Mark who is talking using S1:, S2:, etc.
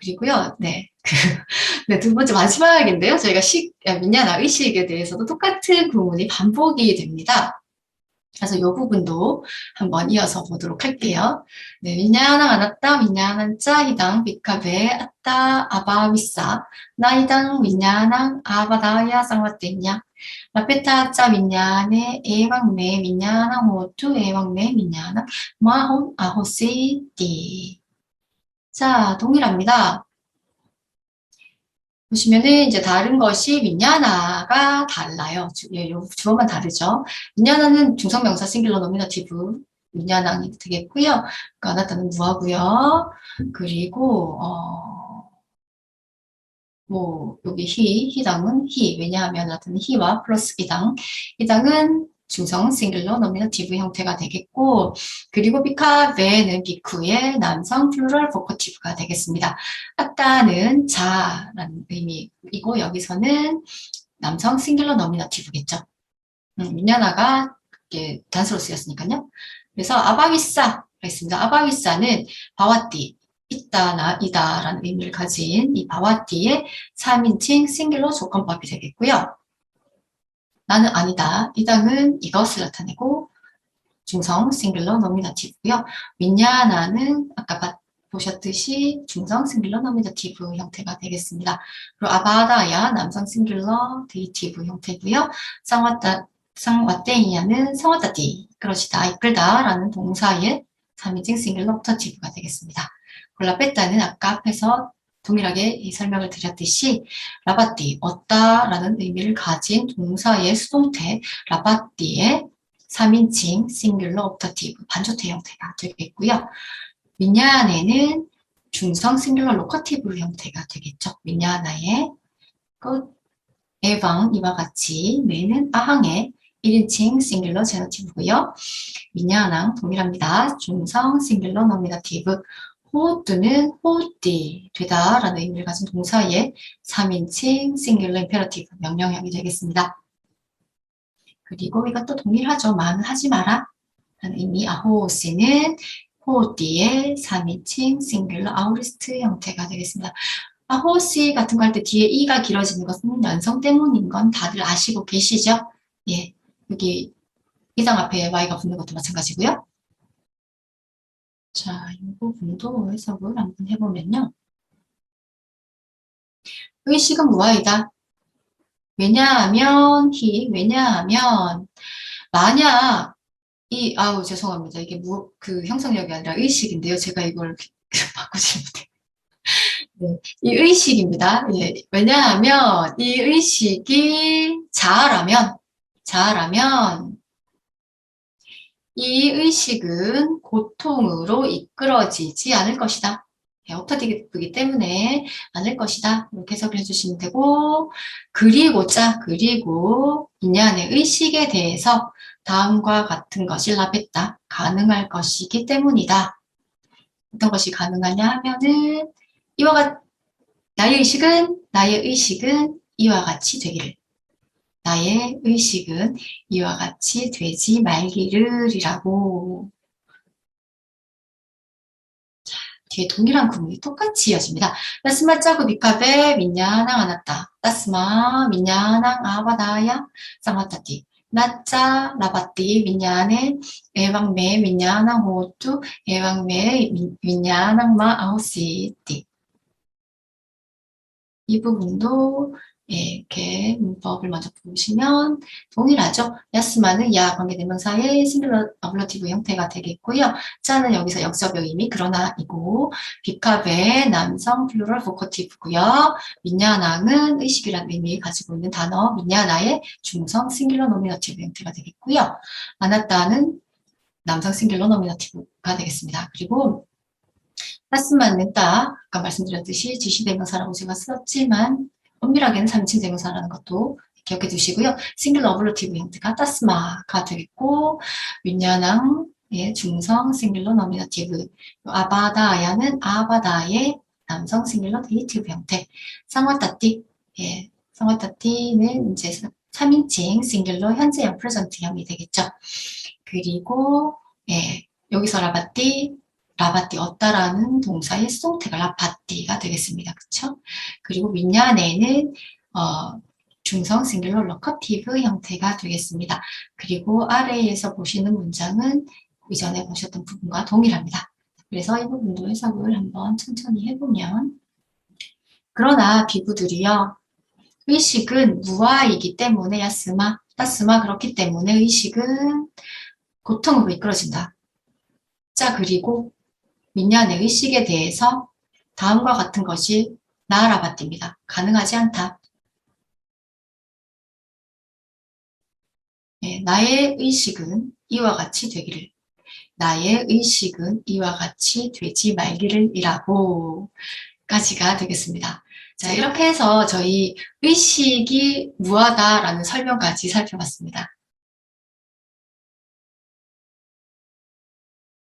S1: 그리고요, 네. 그, 네, 두 번째 마지막인데요. 저희가 식, 아, 민야나 의식에 대해서도 똑같은 구문이 반복이 됩니다. 그래서 이 부분도 한번 이어서 보도록 할게요. 네, 민야나 안았다, 민야난 짜, 히당, 비카베, 아따, 아바, 위싸, 나이당, 민야낭, 아바다야, 쌍화떼냐, 라페타, 짜, 민야네, 에왕메, 민야나, 모투, 에왕메, 민야나, 마혼, 아호시, 띠. 자, 동일합니다. 보시면은 이제 다른 것이 민야나가 달라요. 주, 예, 요 주어만 다르죠. 민야나는 중성명사 싱글러 노미너티브 민야나이 되겠고요. 가나타는 무하고요. 그리고 어, 뭐 여기 히, 히당은 히 왜냐하면 나타는 히와 플러스 이당 이당은 중성 싱글러 노미너티브 형태가 되겠고 그리고 비카 베는 비쿠의 남성 플루럴 보커티브가 되겠습니다. 아따는 자라는 의미이고 여기서는 남성 싱글러 노미너티브겠죠. 음, 민야나가 이게 단수로 쓰였으니까요. 그래서 아바위사가 있습니다. 아바위사는 바와띠 있다나 이다라는 의미를 가진 이 바와띠의 3인칭 싱글러 조건법이 되겠고요. 나는 아니다. 이 당은 이것을 나타내고 중성 싱글러 노미나티브고요. 윈야나는 아까 보셨듯이 중성 싱글러 노미나티브 형태가 되겠습니다. 그리고 아바다야 남성 싱글러 데이티브 형태고요. 쌍와따 쌍와떼이야는 성와따띠 그러시다 이끌다 라는 동사의 3인칭 싱글러 오터티브가 되겠습니다. 골라뺐다는 아까 앞에서 동일하게 설명을 드렸듯이 라바띠, 얻다라는 의미를 가진 동사의 수동태 라바띠의 3인칭 싱귤러 옵터티브 반조태 형태가 되겠고요. 미냐네는 중성 싱귤러 로커티브 형태가 되겠죠. 미냐나의 끝, 에방 이와 같이 매는 아항의 1인칭 싱귤러 제너티브고요. 미냐랑 동일합니다. 중성 싱귤러 노미너티브 호뚜는 호띠 되다라는 의미를 가진 동사의 3인칭 싱글러 임페러티브 명령형이 되겠습니다. 그리고 이것도 동일하죠. 말은 하지 마라 라는 의미 아호시는 호띠의 3인칭 싱글러 아우리스트 형태가 되겠습니다. 아호시 같은 거 할 때 뒤에 이가 길어지는 것은 연성 때문인 건 다들 아시고 계시죠? 예, 여기 이장 앞에 y가 붙는 것도 마찬가지고요. 자, 이 부분도 해석을 한번 해보면요. 의식은 무아이다. 왜냐하면, 히, 왜냐하면, 만약, 이, 아우, 죄송합니다. 이게 무, 그 형성력이 아니라 의식인데요. 제가 이걸 바꾸지 못해. 네, 이 의식입니다. 예, 왜냐하면, 이 의식이 자아라면, 자아라면, 이 의식은 고통으로 이끌어지지 않을 것이다. 네, 옵터디브이기 때문에 않을 것이다. 이렇게 해석을 해주시면 되고 그리고자 그리고 인연의 의식에 대해서 다음과 같은 것이 라베다 가능할 것이기 때문이다. 어떤 것이 가능하냐 하면은 이와 같 나의 의식은 나의 의식은 이와 같이 되기를 나의 의식은 이와 같이 되지 말기를이라고 자, 뒤에 동일한 구문이 똑같이 이어집니다. 따스마 짜고 미카베 민야낭 안았다. 따스마 민야낭 아바다야 쌍화타티. 나짜 라바띠 민야네 에왕메 민야낭 호투 에왕메 민야낭 마 아우시띠. 이 부분도 예, 문법을 먼저 보시면 동일하죠. 야스마는 야 관계대명사의 싱글러 어블러티브 형태가 되겠고요. 짜는 여기서 역접의 의미 그러나이고 비카베 남성 플루럴 보커티브고요. 민야낭은 의식이라는 의미 가지고 있는 단어 민야나의 중성 싱글러 노미너티브 형태가 되겠고요. 아나따는 남성 싱글러 노미너티브가 되겠습니다. 그리고 야스마는 따 아까 말씀드렸듯이 지시대명사라고 제가 썼지만 엄밀하게는 3인칭 대명사라는 것도 기억해 두시고요. 싱글 러블러티브 형태가 따스마가 되겠고 윈야낭 예, 중성 싱글러 노미너티브 아바다야는 아바다의 남성 싱글러 데이티브 형태 상와따띠 예, 상와따띠는 이제 3인칭 싱글러 현재형 프레젠트형이 되겠죠. 그리고 예, 여기서 라바띠 라바띠 얻다라는 동사의 수동태가 라파띠가 되겠습니다. 그쵸? 그리고 윈냐네는 어, 중성 싱글러 러커티브 형태가 되겠습니다. 그리고 아래에서 보시는 문장은 이전에 보셨던 부분과 동일합니다. 그래서 이 부분도 해석을 한번 천천히 해보면 그러나 비구들이요 의식은 무아이기 때문에 야스마 따스마 그렇기 때문에 의식은 고통으로 이끌어진다. 자 그리고 민년의 의식에 대해서 다음과 같은 것이 나아라바띠입니다. 가능하지 않다. 네, 나의 의식은 이와 같이 되기를. 나의 의식은 이와 같이 되지 말기를 이라고 까지가 되겠습니다. 자, 이렇게 해서 저희 의식이 무하다라는 설명까지 살펴봤습니다.